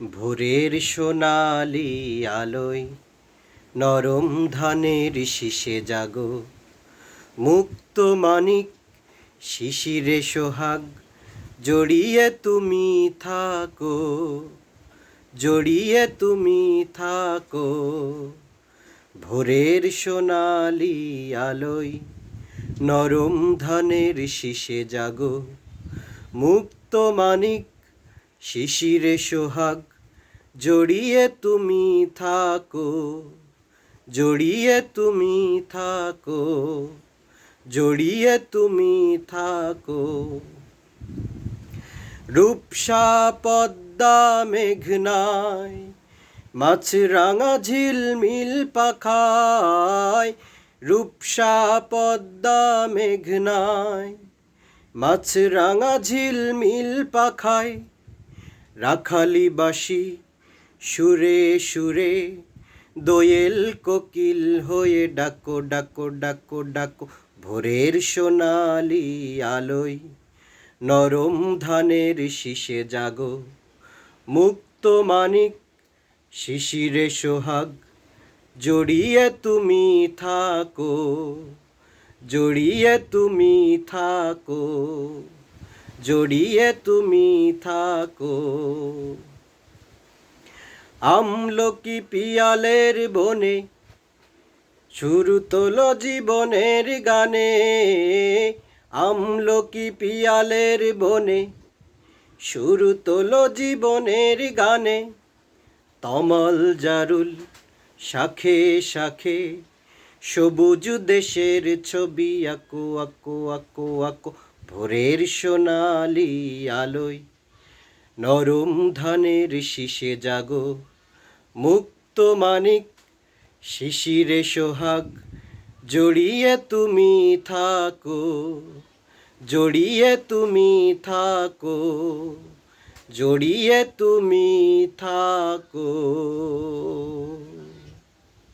ভোরের সোনালি আলোয় নরম ধানের শীষে জাগো। মুক্ত মানিক, শিশিরে সোহাগ, জড়িয়ে তুমি থাকো, জড়িয়ে তুমি থাকো। ভোরের সোনালি আলোয় নরম ধানের শীষে জাগো। মুক্ত মানিক শিশিরে সোহাগ, জড়িয়ে তুমি থাকো, জড়িয়ে তুমি থাকো, জড়িয়ে তুমি থাকো। রূপসা পদ্মা মেঘনায় মাছ রাঙা ঝিলমিল পাখায়, রূপসা পদ্মা মেঘনায় মাছ রাঙা ঝিলমিল পাখায় রাখালি বাসি সুরে সুরে, দোয়েল কোকিল হয়ে ডাকো ডাকো ডাকো ডাকো, ভোরের সোনালি আলোয়। নরম ধানের শীষে জাগো, মুক্ত মানিক, শিশিরে সোহাগ, জড়িয়ে তুমি থাকো, জড়িয়ে তুমি থাকো। জড়িয়ে তুমি থাকো। আমলকি পিয়ালের বনে, শুরু তোলো জীবনের গানে। আমলকি পিয়ালের বনে, শুরু তোলো জীবনের গানে। তমল জারুল শাখে শাখে, সবুজ দেশের ছবি, আঁকো আঁকো আঁকো আঁকো ভোরের সোনালি আলোয় নরম ধানের শীষে জাগো। মুক্ত মানিক, শিশিরে সোহাগ, জড়িয়ে তুমি থাকো, জড়িয়ে তুমি থাকো, জড়িয়ে তুমি থাকো।